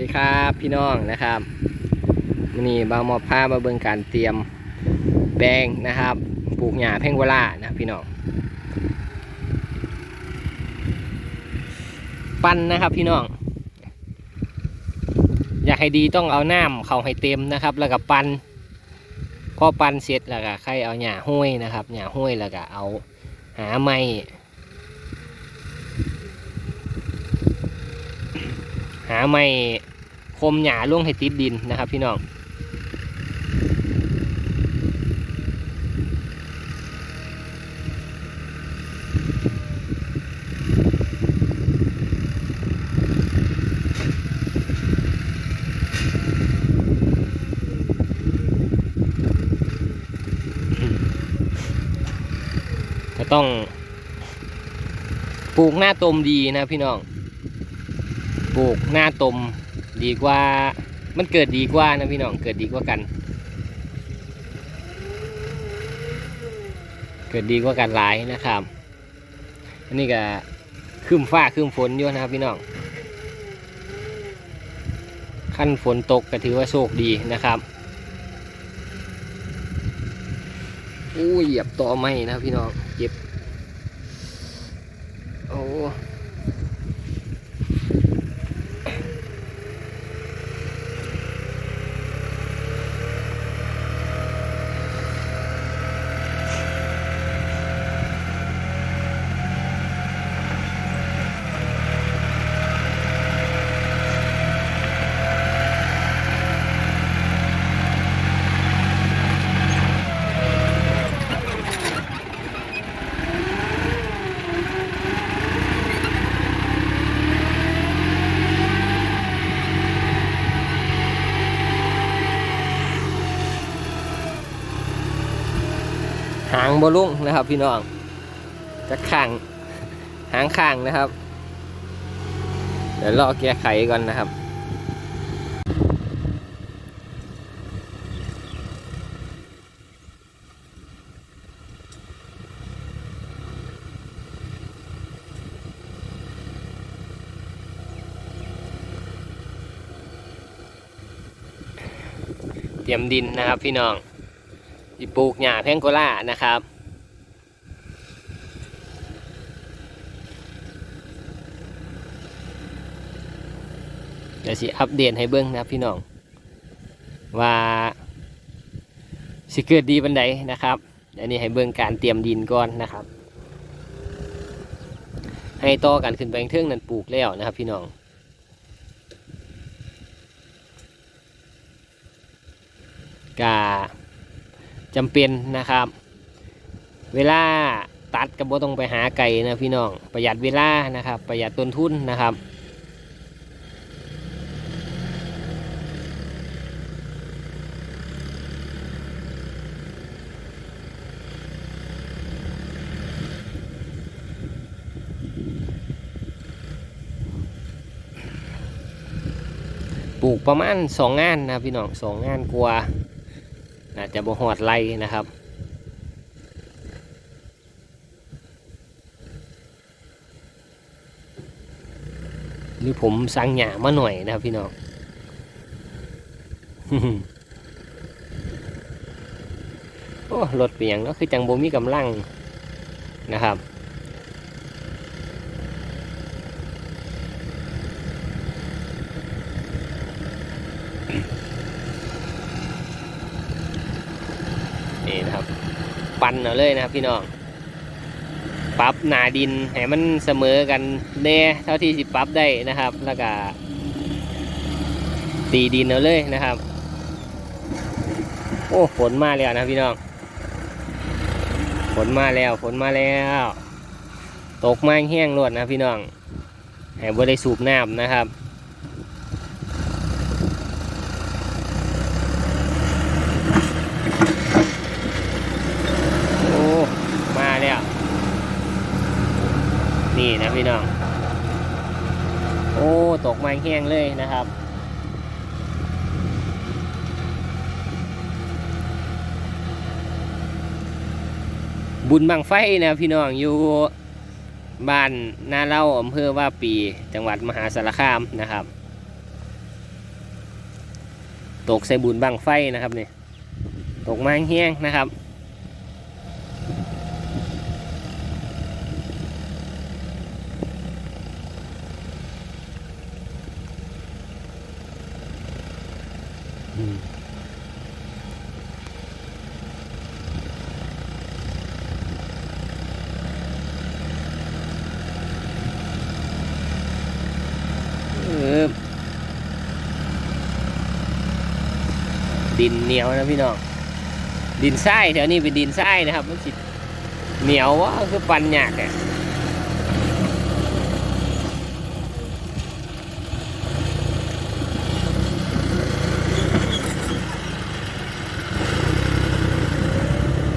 ดีครับพี่น้องนะครับวันนี้บาวมอบผ้ามาเบิ่งการเตรียมแปลงนะครับ ปลูกหญ้าแพงโกลานะพี่น้องปั้นนะครับพี่น้อง อยากให้ดีต้องเอาน้ำเข้าให้เต็มนะครับ แล้วก็ปั้นพอปั้นเสร็จแล้วก็ใครเอาหญ้าห้อยนะครับหญ้าห้อยแล้วก็เอาหาไม้หาไม้ คมหยาล่วงให้ติดดินนะครับ พี่น้องต้องปลูกหน้าตมดีนะพี่น้อง ปลูกหน้าตม ดีกว่ามันเกิดดีกว่านะพี่น้องเกิดดีกว่ากัน เกิดดีกว่ากันหลายนะครับอันนี้ก็คืมฟ้าคืมฝนอยู่นะครับพี่น้องขั้นฝนตกก็ถือว่าโชคดีนะครับอู้เหยียบต่อไม้นะพี่น้องเจ็บโอ้ บอลุ่งนะครับ พี่น้องจะข้างหางข้างนะครับ เดี๋ยวรอแก้ไขก่อนนะครับเตรียมดินนะครับพี่น้อง ปลูกหญ้าแพงโกล่านะครับ เดี๋ยวสิอัปเดตให้เบิ้งนะพี่น้อง ว่าสิเกิดดีบันไดนะครับอันนี้ให้เบิ้งการเตรียมดินก่อนนะครับ ให้ต่อกันขึ้นไปเทิงนั้นปลูกแล้วนะครับ พี่น้องกา จำเป็นนะครับ เวลาตัดก็บ่ต้องไปหาไก่นะพี่น้องประหยัดเวลานะครับ ประหยัดต้นทุนนะครับปลูกประมาณสองงานนะพี่น้องสองงานกว่า อาจจะบ่หอดไรนะครับ หรือผมสั่งหยามาหน่อยนะครับพี่น้องโอ้รถเปียงเนาะคือจังบ่มีกำลังนะครับ นี่นะครับ ปั่นเอาเลยนะครับพี่น้องปรับหนาดินให้มันเสมอกันแน่เท่าที่สิปรับได้นะครับ แล้วก็ตีดินเอาเลยนะครับ โอ้ฝนมาแล้วนะพี่น้องฝนมาแล้วฝนมาแล้ว ตกมาแห้งรวดนะพี่น้องให้บ่ได้สูบน้ำนะครับ โอ้ มาแล้ว นี่นะพี่น้อง โอ้ ตกมาแห้งเลยนะครับ บุญบังไฟนะพี่น้องอยู่บ้านนาเล่าอำเภอว่าปีจังหวัดมหาสารคามนะครับ ตกใส่บุญบังไฟนะครับนี่ตกมาแห้งนะครับ อืมเออ ดินเหนียวนะพี่น้องดินทรายแถวนี้เป็นดินทรายนะครับมันสิเหนียววะคือปันหยากอะ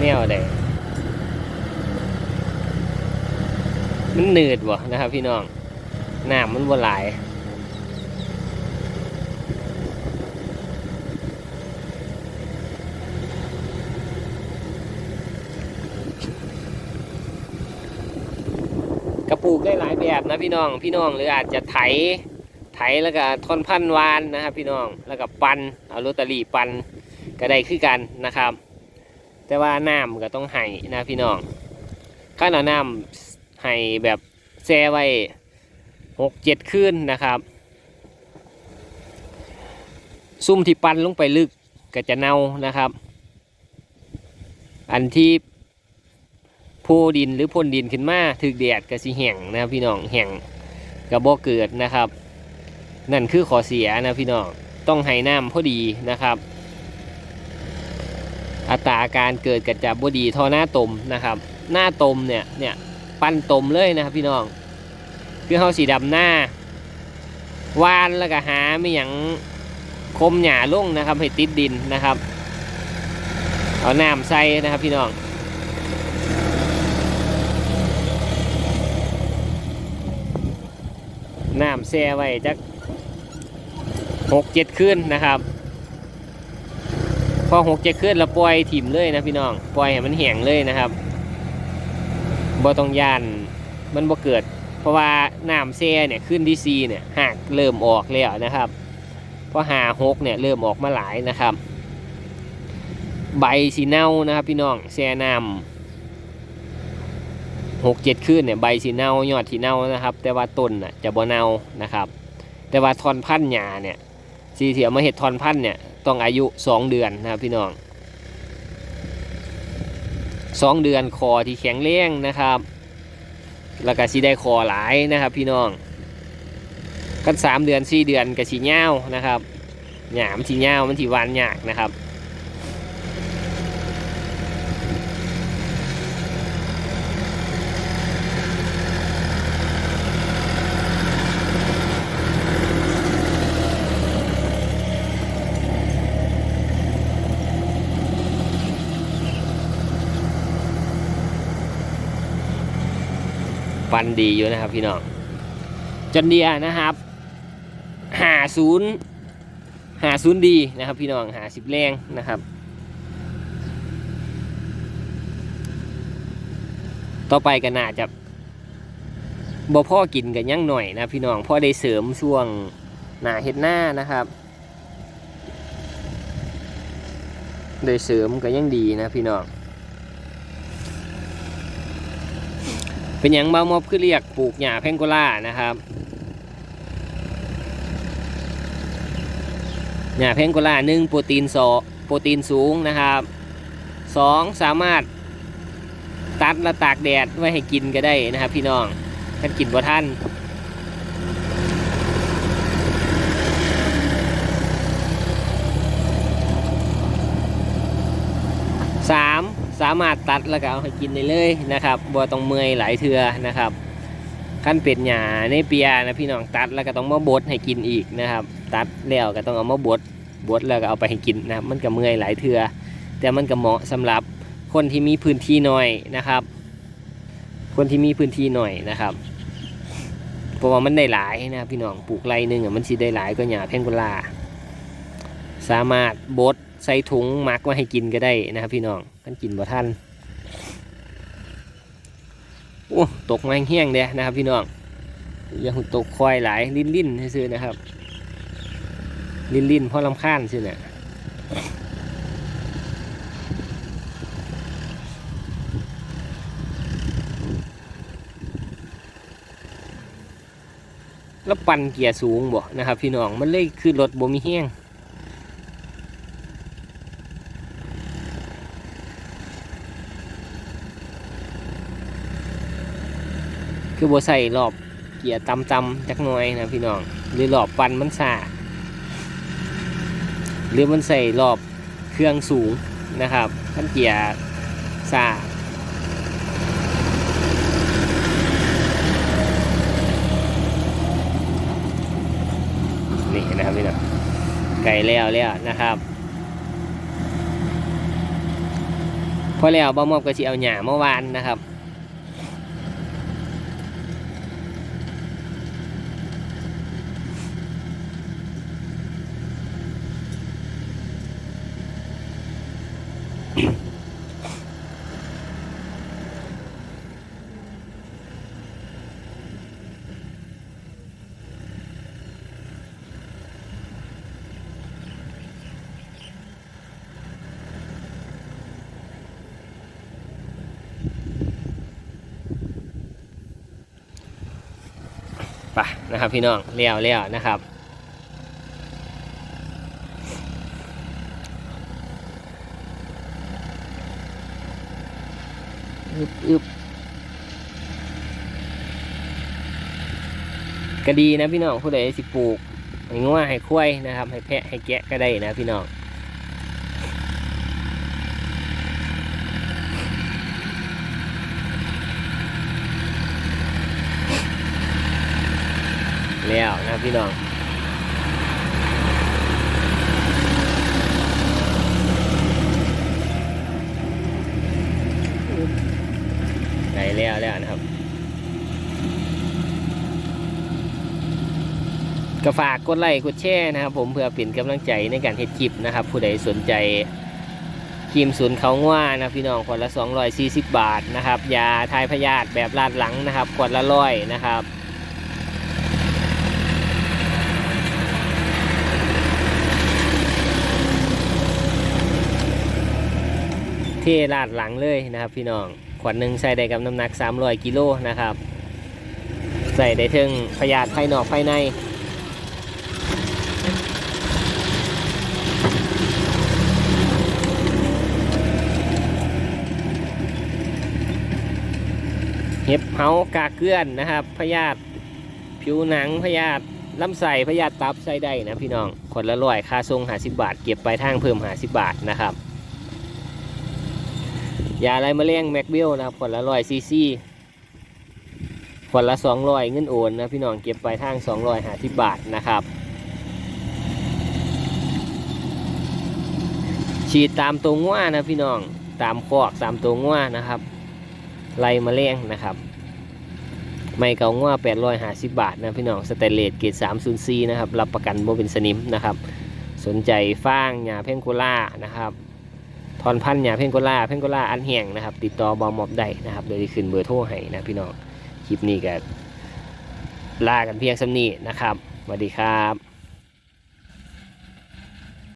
แนวใดมันหนืดวะนะครับพี่น้องน้ำมันบ่หลาย ปลูกได้หลายแบบนะพี่น้องพี่น้องหรืออาจจะไถไถแล้วก็ทอนพันวานนะครับ พี่น้องแล้วก็ปันเอาโรตารี่ปันก็ได้คือกันนะครับ แต่ว่าน้ำก็ต้องไห้นะพี่น้องข้าเอาน้ำไห้แบบแช่ไว้หกเจ็ดคืนนะครับ ซุ่มที่ปันลงไปลึกก็จะเน่านะครับ อันที่ โพดินหรือพ่นดินขึ้นมาถึกแดดก็สิแห้งนะครับพี่น้องแห้งกระบอกเกิดนะครับ นั่นคือขอเสียนะพี่น้องต้องให้น้ำพอดีนะครับ อัตราการเกิดกระจับบดีท่อหน้าตมนะครับ หน้าตมเนี่ยเนี่ยปั้นตมเลยนะครับพี่น้องคือเขาสีดำหน้าวานแล้วก็หาไม่หยังคมหยาลุ่งนะครับให้ติดดินนะครับ เอาน้ำใส่นะครับพี่น้อง น้ำแช่ไว้จักหกเจ็ดคืนนะครับ พอหกเจ็ดคืนเราปล่อยถิ่มเลยนะพี่น้องปล่อยให้มันแห้งเลยนะครับบ่ต้องยานมันบ่เกิด เพราะว่าน้ำแช่เนี่ยขึ้นที่ซีเนี่ยหากเริ่มออกแล้วนะครับพอหาหกเนี่ยเริ่มออกมาหลายนะครับ ใบสีเน่านะครับพี่น้องแช่น้ำ หกเจ็ดคืนเนี่ยใบสีเน่ายอดสีเน่านะครับ แต่ว่าต้นน่ะจะบ่เน่านะครับ แต่ว่าทอนพันธุ์หญ้าเนี่ยสีเถียวมาเห็ดทอนพันธุ์เนี่ยต้องอายุสองเดือนนะครับพี่น้องสองเดือนคอที่แข็งแรงนะครับ แล้วก็สีได้คอหลายนะครับ พี่น้องกันสามเดือนสี่เดือนกับสีเง่านะครับหยามสีเง่ามันสีหวานยากนะครับ ฟันดีอยู่นะครับพี่น้องจนเดียนะครับหาศูนย์หาศูนย์ดีนะครับ พี่น้องหาสิบแรงนะครับต่อไปก็น่าจะบ่พ่อกินกันยั่งหน่อยนะพี่น้องพ่อได้เสริมช่วงหนาเฮ็ดหน้านะครับได้เสริมก็ยังดีนะพี่น้อง เป็นอย่างเบามอบคือเรียกปลูกหญ้าแพงโกล่านะครับหญ้าแพงโกล่าหนึ่งโปรตีนโซโปรตีนสูงนะครับสองสามารถตัดและตากแดดไว้ให้กินก็ได้นะครับ พี่น้องท่านกินบ่ท่านสามสามารถตัดแล้วก็เอาให้กินได้เลยนะครับบ่ต้องเมื่อยหลายเทือนะครับขั้นเป็ดหยาในเปียนะพี่น้องตัดแล้วก็ต้องมาบดให้กินอีกนะครับ ตัดแล้วก็ต้องเอามาบดบดแล้วก็เอาไปให้กินนะครับมันก็เมื่อยหลายเทือแต่มันก็เหมาะสำหรับคนที่มีพื้นที่น้อยนะครับ คนที่มีพื้นที่หน่อยนะครับเพราะว่ามันได้หลายนะพี่น้องปลูกไรหนึ่งอะมันสิได้หลายก็หยาแพงกุลาสามารถบดใส่ถุงมักไว้ให้กินก็ได้นะครับพี่น้องันกินบ่ทันโอ้ตกมาแห้งเลยนะครับ พี่น้องยังตกควายหลายลิ้นลิ้นซื้อนะครับ ลิ้นลิ้นเพราะลำค้านใช่ไหมแล้วปั่นเกียร์สูงบ่นะครับ พี่น้องมันเลยคือรถบ่มีแห้ง คือบ่ใส่รอบเกียร์ต่ำๆจักหน่อยนะพี่น้องหรือรอบปันมันซาหรือมันใส่รอบเครื่องสูงนะครับขั้นเกียร์ซานี่นะครับพี่น้องไก่แล้วแล้วนะครับพอแล้วบ่มอบก็สิเอาหญ้าเมื่อวานนะครับ ไปนะครับพี่น้องเลี้ยวเลี้ยวนะครับอึบอึบก็ดีนะพี่น้องผู้ใดสิปลูกให้งัวให้ควายนะครับ ให้แพะให้แกะก็ได้นะพี่น้อง แล้วนะพี่น้องได้แล้วแล้วนะครับ ก็ฝากกดไลค์กดแชร์นะครับ ผมเพื่อเป็นกำลังใจในการเฮ็ดคลิปนะครับ ผู้ใดสนใจครีมศูนย์เขาง่านะพี่น้องขวดละ 240 บาทนะครับ ยาทายพยาธิแบบลาดหลังนะครับขวดละร้อยนะครับ ลาดหลังเลยนะครับ พี่น้อง ขวดหนึ่งใส่ได้กับน้ำหนัก 300 กิโลนะครับ ใส่ได้ถึงพยาธิภายนอกภายในเห็บเฮากากเกลื่อนนะครับพยาธิผิวหนังพยาธิลำไส้พยาธิตับใส่ได้นะพี่น้องขวดละร้อยค่าทรงหาสิบาท เก็บไปทางเพิ่มหาสิบาทนะครับ ยาไรมะเร็งแม็กเบลนะครับขวดละร้อยซีซีขวดละสองร้อยเงินโอนนะพี่น้องเก็บไปลายทางสองร้อยหาสิบาทนะครับ ฉีดตามตัวง่วนะพี่น้องตามคอกตามตัวง่วนะครับไล่มะเร็งนะครับไม่เกาง่ว850 บาทนะพี่น้องสเตเลสเกรด304 นะครับ รับประกันโบเป็นสนิมนะครับ สนใจฟ้างหญ้าเพนโกล่านะครับ อนพันธุ์หญ้าเพ่งกล่าเพ่งกล่าอันแห้งนะครับ ติดต่อบอมอบได้นะครับโดยที่ขึ้นเบอร์โทรให้นะพี่น้องคลิปนี้ก็ลากันเพียงสำนีนะครับสวัสดีครับ